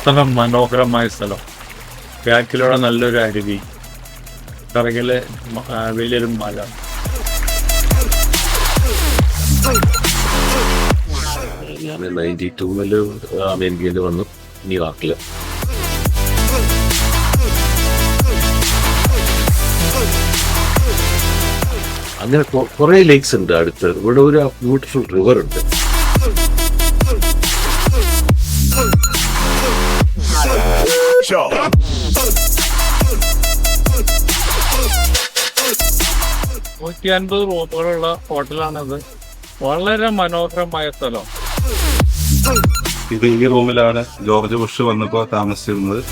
സ്ഥലം മനോഹരമായ സ്ഥലം ബാക്കിലൂടെ നല്ലൊരു അരുവി. പിറകിൽ വലിയൊരു മല. ഞാൻ നയന്റി ടൂവിൽ അമേരിക്കയിൽ വന്നു. ന്യൂയോർക്കിൽ അങ്ങനെ കുറേ ലേക്സ് ഉണ്ട് അടുത്ത്. ഇവിടെ ഒരു ബ്യൂട്ടിഫുൾ റിവർ ഉണ്ട്. നൂറ്റി അൻപത് റൂമുകളുള്ള ഹോട്ടലാണിത്. വളരെ മനോഹരമായ സ്ഥലം. ഇത് ഈ റൂമിലാണ് ജോർജ് ബുഷ് വന്നപ്പോ താമസിച്ചിരുന്നത്.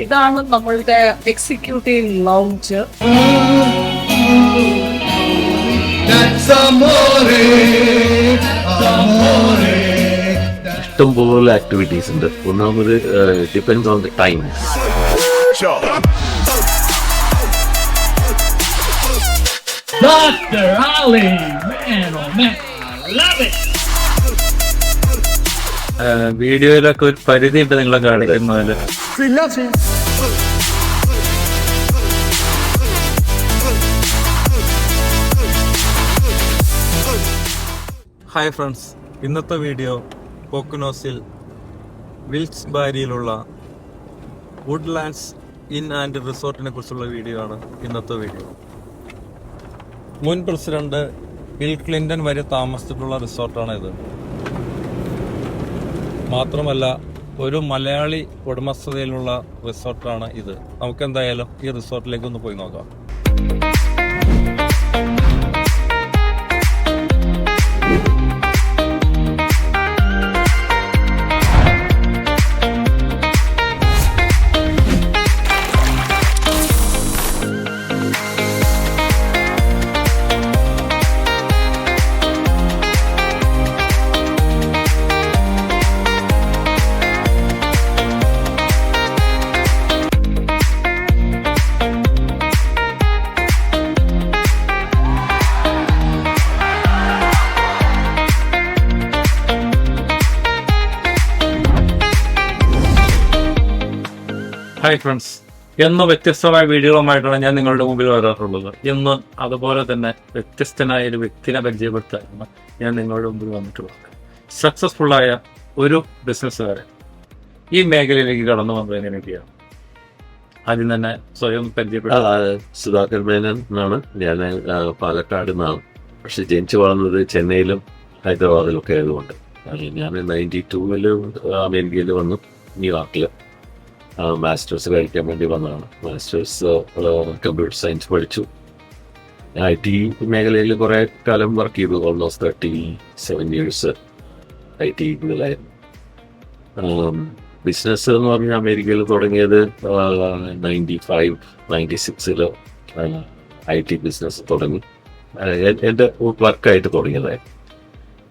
ഇതാണ് നമ്മളുടെ എക്സിക്യൂട്ടീവ് ലൗഞ്ച് ഇഷ്ടംപോലെ ആക്ടിവിറ്റീസ് ഉണ്ട്. ഒന്നാമത് depends on the time Dr. Ali, man, oh man, I love it. വീഡിയോയിലൊക്കെ ഒരു പരിധി ഉണ്ട് നിങ്ങളെ കാണിക്കുന്നതിൽ ഹായ് ഫ്രണ്ട്സ് ഇന്നത്തെ വീഡിയോ പോക്കുനോസിൽ വിൽസ് ബാരിയിലുള്ള വുഡ്ലാൻഡ്സ് ഇൻ ആൻഡ് റിസോർട്ടിനെ കുറിച്ചുള്ള വീഡിയോ ആണ് ഇന്നത്തെ വീഡിയോ മുൻ പ്രസിഡന്റ് ബിൽ ക്ലിന്റൺ വരെ താമസിച്ചിട്ടുള്ള റിസോർട്ടാണ് ഇത് മാത്രമല്ല ഒരു മലയാളി ഉടമസ്ഥതയിലുള്ള റിസോർട്ടാണ് ഇത്. നമുക്ക് എന്തായാലും ഈ റിസോർട്ടിലേക്ക് ഒന്ന് പോയി നോക്കാം. Hi friends. എന്ന് വ്യത്യസ്തമായ വീഡിയോകളുമായിട്ടാണ് ഞാൻ നിങ്ങളുടെ മുമ്പിൽ വരാറുള്ളത്. ഇന്ന് അതുപോലെ തന്നെ വ്യത്യസ്തനായ ഒരു വ്യക്തിനെ പരിചയപ്പെടുത്താനാണ് ഞാൻ നിങ്ങളുടെ മുമ്പിൽ വന്നിട്ടുള്ളത്. സക്സസ്ഫുള്ളായ ഒരു ബിസിനസ്സുകാരൻ ഈ മേഖലയിലേക്ക് കടന്നു വന്നത് എങ്ങനെയൊക്കെയാണ് ആദ്യം തന്നെ സ്വയം പരിചയപ്പെടുത്തുക സുധാകർ മേനൻ എന്നാണ്. ഞാൻ പാലക്കാട് നിന്നാണ്. പക്ഷെ ജനിച്ചു വളർന്നത് ചെന്നൈയിലും ഹൈദരാബാദിലും ഒക്കെ ആയതുകൊണ്ട്. ഞാൻ നയന്റി ടൂവിൽ അമേരിക്കയിൽ വന്നു. ന്യൂയോർക്കിൽ മാസ്റ്റേഴ്സ് കഴിക്കാൻ വേണ്ടി വന്നതാണ്. മാസ്റ്റേഴ്സ് കമ്പ്യൂട്ടർ സയൻസ് പഠിച്ചു. ഐ ടി മേഖലയിൽ കുറേ കാലം വർക്ക് ചെയ്തു. Almost thirty seven years I T business എന്ന് പറഞ്ഞാൽ അമേരിക്കയിൽ തുടങ്ങിയത് നയന്റി ഫൈവ് നയന്റി സിക്സിലോ ഐ ടി ബിസിനസ് തുടങ്ങി. എന്റെ വർക്കായിട്ട് തുടങ്ങിയതായിരുന്നു.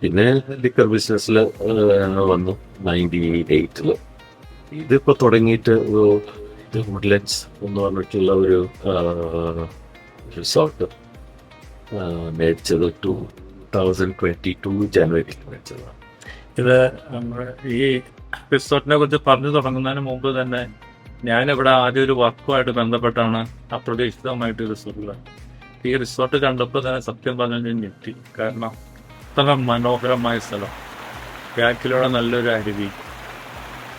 പിന്നെ ലിക്കർ ബിസിനസ്സിൽ വന്നു നയന്റി എയ്റ്റിൽ ഇതിപ്പോ തുടങ്ങിയിട്ട് ഒരു വുഡ്ലൻസ് എന്ന് പറഞ്ഞിട്ടുള്ള ഒരു റിസോർട്ട് മേടിച്ചത് ടു തൗസൻഡ് ട്വന്റി ടു ജനുവരിയിൽ മേടിച്ചതാണ്. ഇത് ഈ റിസോർട്ടിനെ കുറിച്ച് പറഞ്ഞു തുടങ്ങുന്നതിന് മുമ്പ് തന്നെ ഞാനിവിടെ ആദ്യം ഒരു വർക്കുമായിട്ട് ബന്ധപ്പെട്ടാണ് അപ്രതീക്ഷിതമായിട്ട് റിസോർട്ടിൽ ഈ റിസോർട്ട് കണ്ടപ്പോൾ തന്നെ സത്യം പറഞ്ഞു ഞെട്ടി. കാരണം അത്ര മനോഹരമായ സ്ഥലം. ബാക്കിലൂടെ നല്ലൊരു അരുവി.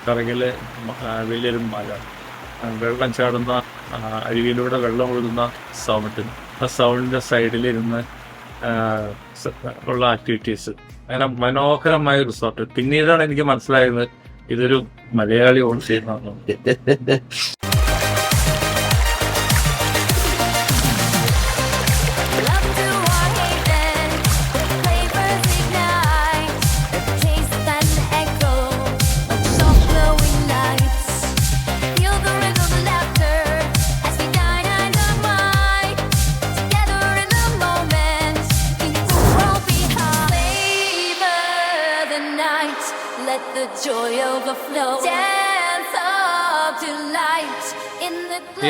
ആ, വലിയൊരു മല. വെള്ളം ചാടുന്ന അരുവിയിലൂടെ വെള്ളം ഒഴുകുന്ന സൗണ്ട്. ആ സൗണ്ടിന്റെ സൈഡിലിരുന്ന് ഉള്ള ആക്ടിവിറ്റീസ്. അങ്ങനെ മനോഹരമായ റിസോർട്ട്. പിന്നീടാണ് എനിക്ക് മനസ്സിലായത് ഇതൊരു മലയാളി ഓൺ ചെയ്യുന്നതാണ്.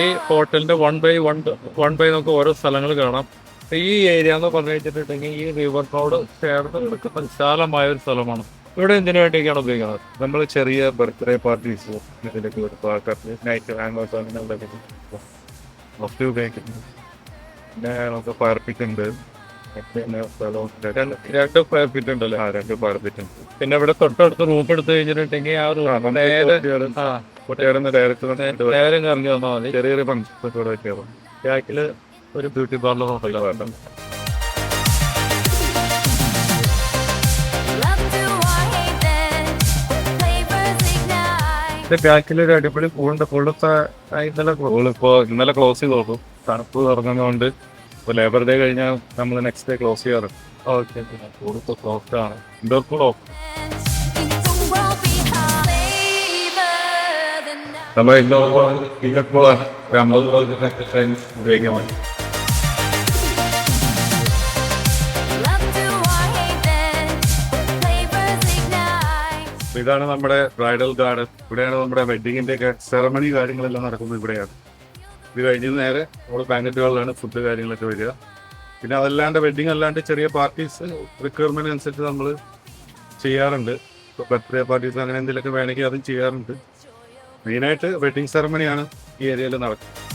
ഈ. ഹോട്ടലിന്റെ one by one one by നമുക്ക് ഓരോ സ്ഥലങ്ങൾ കാണാം. ഈ ഏരിയ എന്ന് പറഞ്ഞു വെച്ചിട്ടുണ്ടെങ്കിൽ ഈ റിവറിനോട് ചേർന്ന് കിടക്കുന്ന വിശാലമായ ഒരു സ്ഥലമാണ്. ഇവിടെ എന്തിനു വേണ്ടിയൊക്കെയാണ് ഉപയോഗിക്കുന്നത്? നമ്മൾ ചെറിയ ബർത്ത്ഡേ പാർട്ടീസ് ഇതിലേക്ക് കൊടുക്കും ആൾക്കാർക്ക് നൈറ്റ് ഹാങ്ങോസ് അങ്ങനെയുള്ള ഒക്കെ ഉപയോഗിക്കുന്നു. പിന്നെ നമുക്ക് ഫയർ പിറ്റ് ഉണ്ട്. പിന്നെ സ്ഥലവും രണ്ട് സ്ക്വയർ ഫീറ്റ് ഉണ്ടല്ലോ? ആ രണ്ട് സ്ക്വയർ ഫീറ്റ് ഉണ്ട്. പിന്നെ ഇവിടെ തൊട്ടടുത്ത് റൂം എടുത്തു കഴിഞ്ഞിട്ടുണ്ടെങ്കിൽ ആ റൂം നേരെ ആ. കുട്ടികളുടെ ഡയറക്ടർ നേരെ ഇറങ്ങി വന്നാൽ മതി. ചെറിയ ബാക്കിൽ ഒരു ബ്യൂട്ടി പാർലർ ഉണ്ടല്ലോ. വേണ്ട ബാക്കിലൊരു. ബാക്കിൽ ഒരു അടിപൊളി പൂളുണ്ട് പൂളത്തെ ഇന്നലെ ഇപ്പോ ഇന്നലെ ക്ലോസ് ചെയ്ത് നോക്കും തണുപ്പ് തുറന്നതുകൊണ്ട് ഇപ്പൊ ലേബർ ഡേ കഴിഞ്ഞാൽ നമ്മൾ നെക്സ്റ്റ് ഡേ ക്ലോസ് ചെയ്യാറുണ്ട് ഓക്കെ കൂടുതൽ ക്ലോസ്ഡ് ആണ് indoor cool off Into the world behind. Flavor the night. നമ്മൾ ഇൻഡോർ ഇപ്പോൾ. അപ്പൊ ഇതാണ് നമ്മുടെ ബ്രൈഡൽ ഗാർഡൻ ഇവിടെയാണ് നമ്മുടെ വെഡിങ്ങിന്റെ ഒക്കെ സെറമണി കാര്യങ്ങളെല്ലാം നടക്കുന്നത് ഇവിടെയാണ് ഇത് കഴിഞ്ഞ് നേരെ നമ്മൾ ബാങ്കറ്റ് ഹാളിലാണ് ഫുഡ് കാര്യങ്ങളൊക്കെ വരിക. പിന്നെ അതല്ലാണ്ട് വെഡിങ് അല്ലാണ്ട് ചെറിയ പാർട്ടീസ് റിക്വയർമെന്റ് അനുസരിച്ച് നമ്മൾ ചെയ്യാറുണ്ട്. ഇപ്പോൾ ബർത്ത്ഡേ പാർട്ടീസ് അങ്ങനെ എന്തെങ്കിലുമൊക്കെ വേണമെങ്കിൽ അതും ചെയ്യാറുണ്ട്. മെയിനായിട്ട് വെഡിങ് സെറമണിയാണ് ഈ ഏരിയയിൽ നടക്കുന്നത്.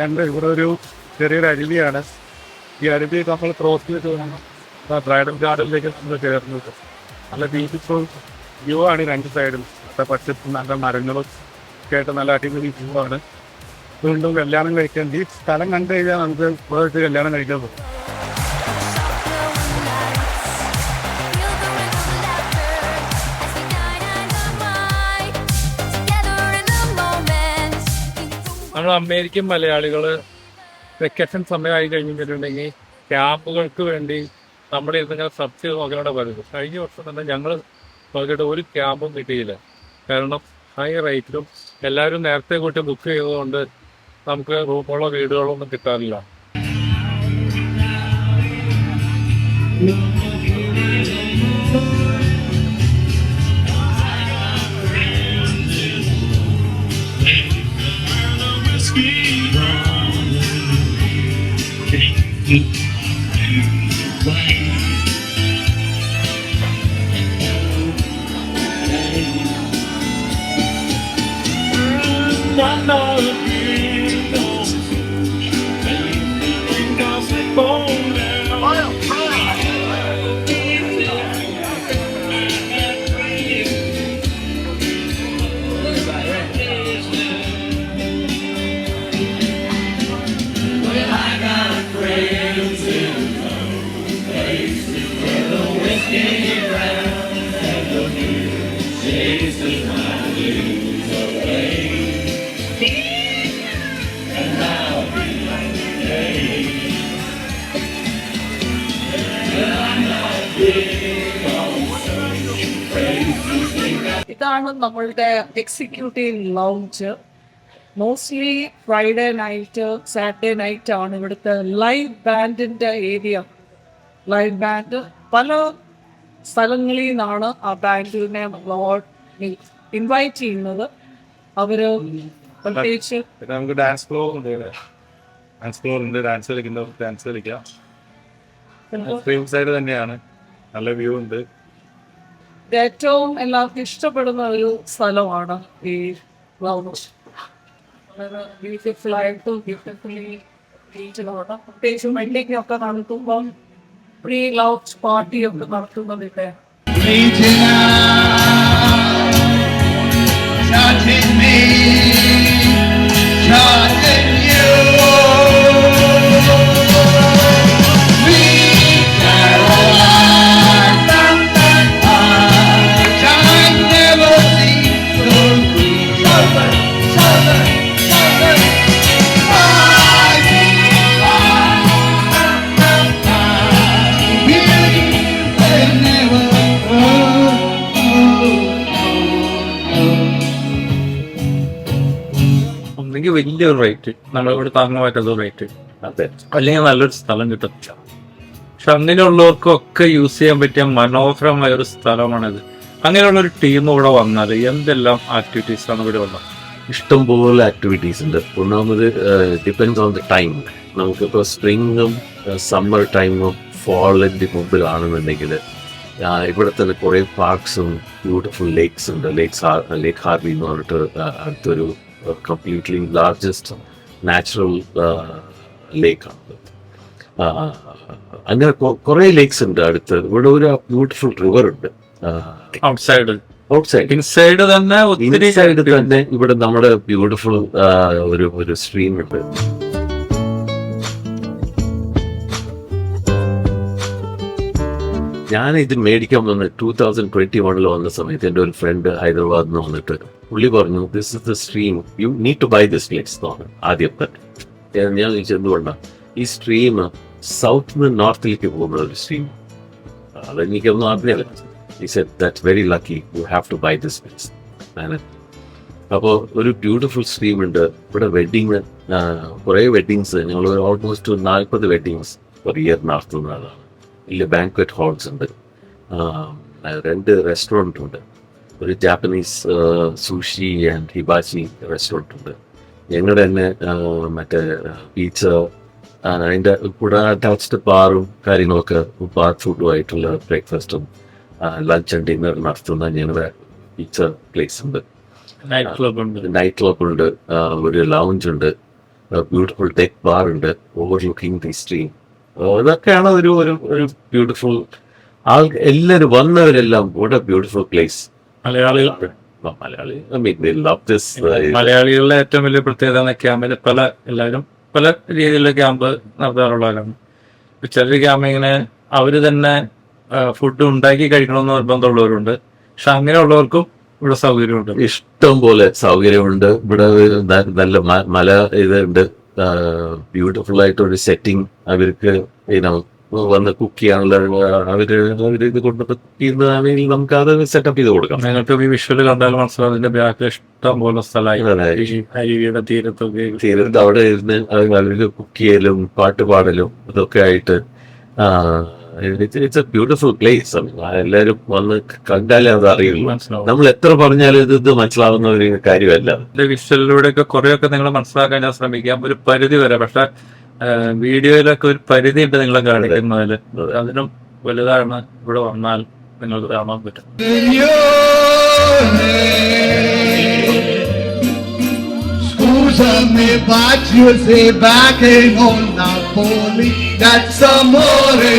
രണ്ട് ഇവിടെ ഒരു ചെറിയൊരു അരുവിയാണ്. ഈ അരുവി നമ്മൾ ക്രോസ് ചെയ്ത് ബ്രൈഡൽ ഗാർഡനിലേക്ക് നമ്മൾ ചേർന്നത്. നല്ല ബ്യൂട്ടിഫുൾ വ്യൂ ആണ് രണ്ട് സൈഡും നല്ല പച്ചപ്പ് നല്ല മരങ്ങളും കേട്ട് നല്ല അടിപൊളി വ്യൂ ആണ്. വീണ്ടും കല്യാണം കഴിക്കാൻ ഈ സ്ഥലം കണ്ടു കഴിഞ്ഞാൽ നമുക്ക് വേറിട്ട് കല്യാണം കഴിക്കാൻ പോകും നമ്മൾ അമേരിക്കൻ മലയാളികൾ വെക്കേഷൻ സമയമായി കഴിഞ്ഞിട്ടുണ്ടെങ്കിൽ ക്യാമ്പുകൾക്ക് വേണ്ടി നമ്മൾ ഇങ്ങനെ സെർച്ച് ചെയ്ത് പറയുന്നത് കഴിഞ്ഞ വർഷം തന്നെ ഞങ്ങൾ നോക്കിയിട്ട് ഒരു ക്യാമ്പും കിട്ടിയില്ല. കാരണം ഹൈ റേറ്റിലും എല്ലാവരും നേരത്തെ കൂട്ടി ബുക്ക് ചെയ്തതുകൊണ്ട് നമുക്ക് റൂമുകളോ വീടുകളൊന്നും കിട്ടാറില്ല. നമ്മളുടെ executive lounge mostly Friday night Saturday night ആണ് ഇവിടുത്തെ ലൈവ് ബാൻഡിന്റെ ഏരിയ ലൈവ് ബാൻഡ് പല സ്ഥലങ്ങളിൽ നിന്നാണ് ആ ബാൻഡിനെ ഇൻവൈറ്റ് ചെയ്യുന്നത്. അവർ പ്രത്യേകിച്ച് നമുക്ക് ഡാൻസ് ഫ്ലോർ ഉണ്ട് ഡാൻസ് ഫ്ലോർ ഉണ്ട്. ഡാൻസ് കളിക്കുന്നവർക്ക് ഡാൻസ് കളിക്കാം. സ്ട്രീം സൈഡ് തന്നെയാണ്. നല്ല വ്യൂ ഉണ്ട്. ഏറ്റവും എല്ലാവർക്കും ഇഷ്ടപ്പെടുന്ന ഒരു സ്ഥലമാണ് ഈ ലൗഞ്ച് ബ്യൂട്ടിഫുൾ ആയിട്ട് ബ്യൂട്ടിഫുള്ളി ബീച്ചിലാണ് പ്രത്യേകിച്ച് ഒക്കെ നടത്തുമ്പോൾ പ്രീ ലൗഞ്ച് പാർട്ടി ഒക്കെ നടത്തുന്നതിന്റെ ഒന്നെങ്കിൽ വലിയൊരു റേറ്റ് നമ്മളിവിടെ താങ്ങാൻ പറ്റാത്ത റേറ്റ് അല്ലെങ്കിൽ നല്ലൊരു സ്ഥലം കിട്ടത്തില്ല പക്ഷെ അങ്ങനെയുള്ളവർക്കൊക്കെ യൂസ് ചെയ്യാൻ പറ്റിയ മനോഹരമായ ഒരു സ്ഥലമാണിത്. അങ്ങനെയുള്ള ഒരു ടീം ഇവിടെ വന്നാൽ എന്തെല്ലാം ആക്ടിവിറ്റീസ് ആണ് ഇവിടെ ഉള്ളത്? ഇഷ്ടംപോലെ ആക്ടിവിറ്റീസ് ഉണ്ട്. ഒന്നാമത് ഡിപ്പെൻസ് ഓൺ ദ ടൈം നമുക്കിപ്പോൾ സ്പ്രിങ്ങും സമ്മർ ടൈമും ഫോളിന്റെ മുമ്പിലാണെന്നുണ്ടെങ്കിൽ ഇവിടെ തന്നെ കുറേ പാർക്സും ബ്യൂട്ടിഫുൾ ലേക്സ് ഉണ്ട്. ലേക്സ് ലേക്ക് ഹാർബി എന്ന് പറഞ്ഞിട്ട് അടുത്തൊരു കംപ്ലീറ്റ്ലി ലാർജസ്റ്റ് നാച്ചുറൽ ലേക്കാണ് അങ്ങനെ കുറേ ലേക്സ് ഉണ്ട് അടുത്ത്. ഇവിടെ ഒരു ബ്യൂട്ടിഫുൾ റിവർ ഉണ്ട്. ഔട്ട്സൈഡ് ഔട്ട്സൈഡ് ഇൻസൈഡ് തന്നെ ഇൻസൈഡ് തന്നെ ഇവിടെ നമ്മുടെ ബ്യൂട്ടിഫുൾ ഒരു ഒരു സ്ട്രീം ഉണ്ട്. ഞാൻ ഇത് മേടിക്കാൻ വന്ന് ടൂ തൗസൻഡ് ട്വന്റി വണ്ണിൽ വന്ന സമയത്ത് എന്റെ ഒരു ഫ്രണ്ട് ഹൈദരാബാദിൽ നിന്ന് വന്നിട്ട് പുള്ളി പറഞ്ഞു this is the stream you need to buy this place എന്നാണ് ആദ്യത്തെ. ഞാൻ ഞാൻ ചോദിച്ചു എന്തുകൊണ്ടാണ് ഈ സ്ട്രീം സൗത്ത് നിന്ന് നോർത്തിലേക്ക് പോകുന്ന ഒരു സ്ട്രീം അതെനിക്കൊന്നും അറിഞ്ഞില്ല. ഈ said that very lucky you have to buy this place അപ്പോൾ ഒരു ബ്യൂട്ടിഫുൾ സ്ട്രീം ഉണ്ട്. ഇവിടെ വെഡിങ് കുറേ വെഡിങ്സ് ഞങ്ങൾ ഓൾമോസ്റ്റ് നാൽപ്പത് വെഡിങ്സ് ഒരു ഇയർ നടത്തുന്നതാണ്. വലിയ ബാങ്ക്വറ്റ് ഹാൾസ് ഉണ്ട്. രണ്ട് റെസ്റ്റോറന്റ് ഉണ്ട്. ഒരു Japanese sushi and hibachi restaurant ഉണ്ട്. ഞങ്ങളുടെ തന്നെ മറ്റേ പീച്ച അതിന്റെ കൂടെ അറ്റാച്ച്ഡ് ബാറും കാര്യങ്ങളൊക്കെ ബാർ ഫുഡുമായിട്ടുള്ള ബ്രേക്ക്ഫാസ്റ്റും ലഞ്ച് ആൻഡ് ഡിന്നർ നടത്തുന്ന ഞങ്ങളുടെ പീച്ച പ്ലേസ് ഉണ്ട്. നൈറ്റ് ക്ലബ് ഉണ്ട്. നൈറ്റ് ക്ലബ് ഉണ്ട്. ഒരു ലൗഞ്ച് ഉണ്ട്. ബ്യൂട്ടിഫുൾ ഡെക്ക് ബാർ ഉണ്ട്. ഓവർ ലുക്കിംഗ് ദി സ്ട്രീം ഇതൊക്കെയാണ് ഒരു ഒരു ബ്യൂട്ടിഫുൾ ആൾ എല്ലാവരും വന്നവരെല്ലാം ഇവിടെ ബ്യൂട്ടിഫുൾ പ്ലേസ് മലയാളികൾ മലയാളി മലയാളികളുടെ ഏറ്റവും വലിയ പ്രത്യേകത ക്യാമ്പിൽ പല എല്ലാവരും പല രീതിയിലുള്ള ക്യാമ്പ് നടത്താറുള്ളവരാണ്. ചിലർ ക്യാമ്പ് ഇങ്ങനെ അവർ തന്നെ ഫുഡ് ഉണ്ടാക്കി കഴിക്കണമെന്ന് നിർബന്ധമുള്ളവരുണ്ട്. പക്ഷെ അങ്ങനെയുള്ളവർക്കും ഇവിടെ സൗകര്യമുണ്ട്. ഇഷ്ടം പോലെ സൗകര്യമുണ്ട്. ഇവിടെ നല്ല മല ഇതുണ്ട്. ബ്യൂട്ടിഫുൾ ആയിട്ട് ഒരു സെറ്റിംഗ് അവർക്ക് ഇനം വന്ന് കുക്ക് ചെയ്യാനുള്ള അവർ അവർ ഇത് കൊണ്ട് കുക്ക് ചെയ്യുന്നതാണെങ്കിൽ നമുക്ക് അത് സെറ്റപ്പ് ചെയ്ത് കൊടുക്കാം. നിങ്ങൾക്ക് ഈ വിഷ്വൽ കണ്ടാൽ മനസ്സിലാവും അതിന്റെ ബാക്കിൽ ഇഷ്ടം പോലെ സ്ഥലമായി. ഈ അരുവിയുടെ തീരത്തൊക്കെ. തീരത്ത് അവിടെ ഇരുന്ന് അവർ കുക്ക് ചെയ്യലും പാട്ട് പാടലും ഇതൊക്കെ ആയിട്ട് ഇറ്റ്സ് എ ബ്യൂട്ടിഫുൾ പ്ലേസ് എല്ലാരും വന്ന് കണ്ടാലേ അത് അറിയുള്ളൂ. നമ്മൾ എത്ര പറഞ്ഞാലും ഇത് ഇത് മനസ്സിലാവുന്ന ഒരു കാര്യമല്ല. വിഷ്വലിലൂടെയൊക്കെ കുറെയൊക്കെ നിങ്ങൾ മനസ്സിലാക്കാൻ ഞാൻ ശ്രമിക്കാം. ഒരു പരിധി വരെ. പക്ഷെ വീഡിയോയിലൊക്കെ ഒരു പരിധി ഉണ്ട് നിങ്ങളെ കാണിക്കുന്നതിൽ അതിനും വലുതാണ് ഇവിടെ വന്നാൽ നിങ്ങൾക്ക് കാണാൻ പറ്റും in but you say back in non Napoli That's amore,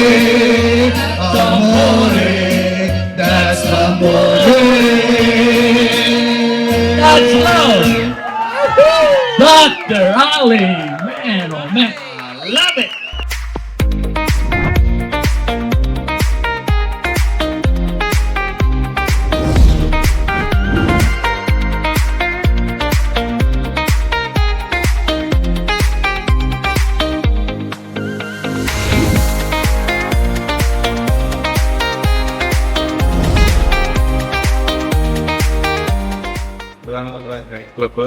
amore, that's amore That's love. Dr. Ali, man, oh man, love it. ഇതാണ് നമ്മുടെ നൈറ്റ് ക്ലബ്ബ്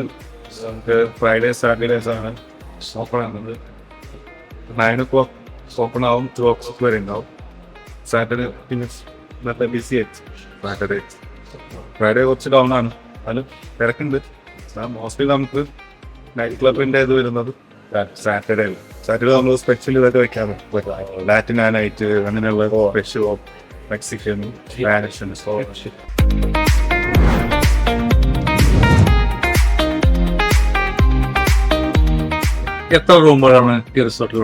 നമുക്ക് ഫ്രൈഡേ സാറ്റർഡേസ് ആണ് ഓപ്പൺ ആകുന്നത് നയൻ ഒ ക്ലോക്ക് ഓപ്പൺ ആവും two o'clock വരെ ഉണ്ടാവും. Saturday പിന്നെ നല്ല ബിസി ആയി സാറ്റർഡേ ഫ്രൈഡേ കുറച്ച് ഡൗൺ ആണ്. അത് തിരക്കുണ്ട്. മോസ്റ്റ്ലി നമുക്ക് നൈറ്റ് ക്ലബിന്റെ ഇത് വരുന്നത് സാറ്റർഡേ സാറ്റർഡേ നമ്മൾ സ്പെഷ്യൽ ഇതൊക്കെ വെക്കാൻ നൈറ്റ് അങ്ങനെയുള്ള സ്പെഷ്യൽ മെക്സിക്കൻ സ്പാനിഷ് എത്ര റൂമുകളാണ് ഈ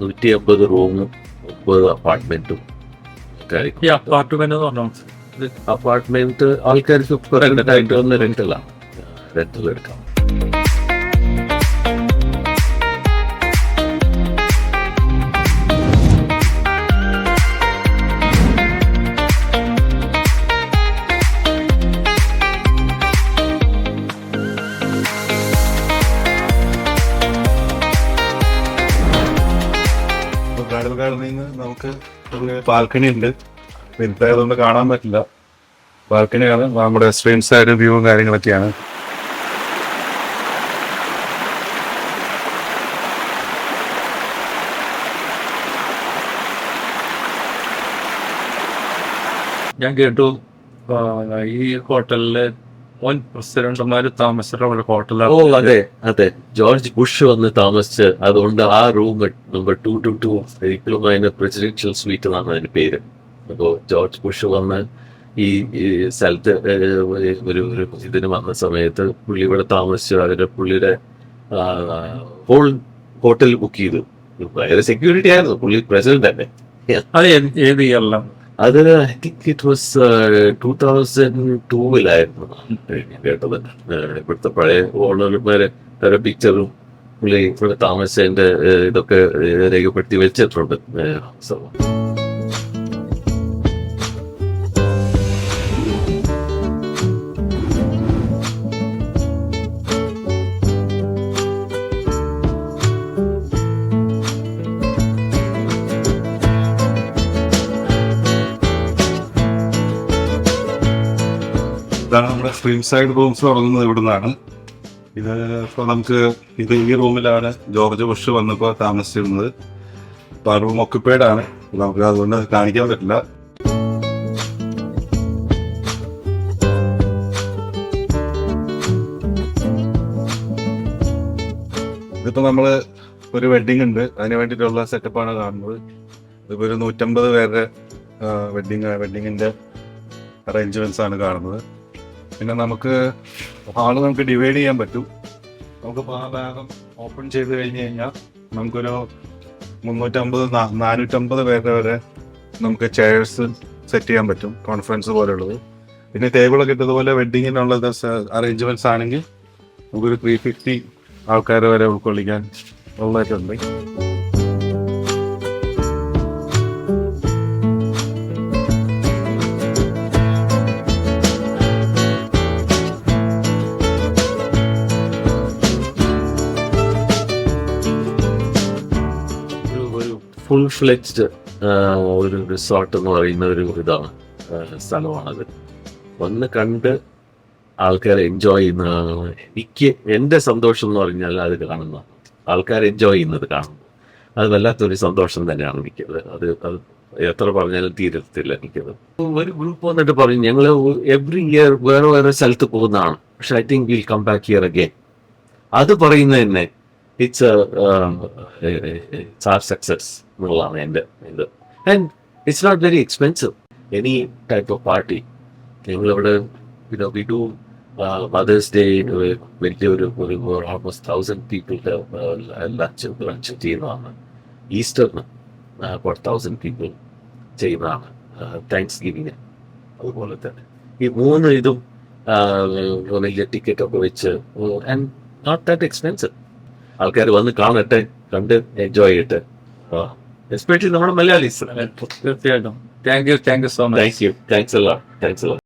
നൂറ്റി അമ്പത് റൂമും മുപ്പത് അപ്പാർട്ട്മെന്റും ഈ അപ്പാർട്ട്മെന്റ് എന്ന് പറഞ്ഞാൽ അപ്പാർട്ട്മെന്റ് ആൾക്കാർക്ക് റെന്റ് റെന്റലാണ് റെന്റൽ എടുക്കാം. നമുക്ക് ബാൽക്കണി ഉണ്ട്. വലുതായതുകൊണ്ട് കാണാൻ പറ്റില്ല. ബാൽക്കണിയാണ് നമ്മുടെ സ്ട്രീംസ് ആയ വ്യൂവും കാര്യങ്ങളൊക്കെയാണ്. ഞാൻ കേട്ടു. ഈ ഹോട്ടലിലെ മുൻ പ്രസിഡന്റുമാര് താമസിച്ചിട്ടുള്ള ഒരു ഓ ഹോട്ടലാണ് അതെ അതെ. ജോർജ് ബുഷ് വന്ന് താമസിച്ച് അതുകൊണ്ട് ആ room number two two two ഒരിക്കലും അതിന് പ്രസിഡൻഷ്യൽ സ്വീറ്റ് എന്നാണ് അതിന്റെ പേര്. അപ്പോൾ ജോർജ് ബുഷ് വന്ന് ഈ സ്ഥലത്ത് ഒരു ഒരു ഇതിന് വന്ന സമയത്ത് പുള്ളി ഇവിടെ താമസിച്ചു അതിന്റെ പുള്ളിയുടെ ഹോൾ ഹോട്ടൽ ബുക്ക് ചെയ്തു. ഭയങ്കര സെക്യൂരിറ്റി ആയിരുന്നു. പുള്ളി പ്രസിഡന്റ് തന്നെ. അത് ഏത് ഇയറിലാണ് അത് I think it was two thousand ടൂവിലായിരുന്നു കേട്ടത്. ഇവിടുത്തെ പഴയ ഓണർമാരെ വേറെ പിക്ചറും പുള്ളി ഇവിടെ താമസിച്ചതിന്റെ ഇതൊക്കെ രേഖപ്പെടുത്തി വെച്ചിട്ടുണ്ട്. ഏഹ് ഇതാണ് നമ്മുടെ സ്ട്രീം സൈഡ് റൂംസ് തുടങ്ങുന്നത് ഇവിടുന്നാണ്. ഇത് ഇപ്പോൾ നമുക്ക് ഇത് ഈ റൂമിലാണ് ജോർജ് ബുഷ് വന്നപ്പോൾ താമസിച്ചിരുന്നത്. അപ്പോൾ ആ റൂം ഒക്യുപ്പൈഡ് ആണ്. നമുക്ക് അതുകൊണ്ട് കാണിക്കാൻ പറ്റില്ല. ഇതിപ്പോൾ നമ്മൾ ഒരു വെഡിങ് ഉണ്ട്. അതിന് വേണ്ടിയിട്ടുള്ള സെറ്റപ്പാണ് കാണുന്നത്. ഇതിപ്പോൾ ഒരു നൂറ്റമ്പത് പേരുടെ വെഡിങ് വെഡിങ്ങിന്റെ അറേഞ്ച്മെന്റ്സ് ആണ് കാണുന്നത്. പിന്നെ നമുക്ക് ഹാൾ നമുക്ക് ഡിവൈഡ് ചെയ്യാൻ പറ്റും. നമുക്ക് ആ ഭാഗം ഓപ്പൺ ചെയ്ത് കഴിഞ്ഞ് കഴിഞ്ഞാൽ നമുക്കൊരു മുന്നൂറ്റമ്പത് നാനൂറ്റമ്പത് പേരുടെ വരെ നമുക്ക് ചെയർസ് സെറ്റ് ചെയ്യാൻ പറ്റും കോൺഫറൻസ് പോലുള്ളത്. പിന്നെ ടേബിളൊക്കെ ഇട്ടതുപോലെ വെഡിങ്ങിനുള്ള അറേഞ്ച്മെന്റ്സ് ആണെങ്കിൽ നമുക്കൊരു ത്രീ ഫിഫ്റ്റി ആൾക്കാരെ വരെ ഉൾക്കൊള്ളിക്കാൻ ഉള്ളതായിട്ടുണ്ട് ഫുൾ ഫ്ലെക്സ്ഡ് ഒരു റിസോർട്ട് എന്ന് പറയുന്ന ഒരു ഇതാണ് സ്ഥലമാണത്. വന്ന് കണ്ട് ആൾക്കാർ എൻജോയ് ചെയ്യുന്നതാണ് എനിക്ക് എന്റെ സന്തോഷം എന്ന് പറഞ്ഞാൽ അത് കാണുന്ന ആൾക്കാർ എൻജോയ് ചെയ്യുന്നത് കാണുന്നു. അത് വല്ലാത്തൊരു സന്തോഷം തന്നെയാണ് എനിക്കത്. അത് അത് എത്ര പറഞ്ഞാലും തീരത്തില്ല എനിക്കത്. ഒരു ഗ്രൂപ്പ് വന്നിട്ട് പറഞ്ഞു ഞങ്ങൾ എവറി ഇയർ വേറെ വേറെ സ്ഥലത്ത് പോകുന്നതാണ്. പക്ഷെ I think will come back year again അത് പറയുന്നത് തന്നെ ഇറ്റ്സ് സക്സസ് എന്നുള്ളതാണ് എന്റെ ഇത്. And it's not very expensive any type of party ഞങ്ങളിവിടെ പിന്നെ വി ഡു മദേഴ്സ് ഡേ വലിയൊരു ഒരു ഓൾമോസ്റ്റ് തൗസൻഡ് പീപ്പിളുടെ ലഞ്ച് ലഞ്ച് ചെയ്യുന്നതാണ്. ഈസ്റ്ററിന് തൗസൻഡ് പീപ്പിൾ ചെയ്യുന്നതാണ് താങ്ക്സ് ഗിവിങ് അതുപോലെ തന്നെ. ഈ മൂന്ന് ഇതും ആ, വലിയ ടിക്കറ്റ് ഒക്കെ വെച്ച് ആൻഡ് നോട്ട് ദാറ്റ് എക്സ്പെൻസീവ് ആൾക്കാർ വന്ന് കാണട്ടെ കണ്ട് എൻജോയ് ചെയ്യട്ടെ. Especially the Malayalis. Thank you. Thank you so much. Thank you. Thanks a lot. Thanks a lot.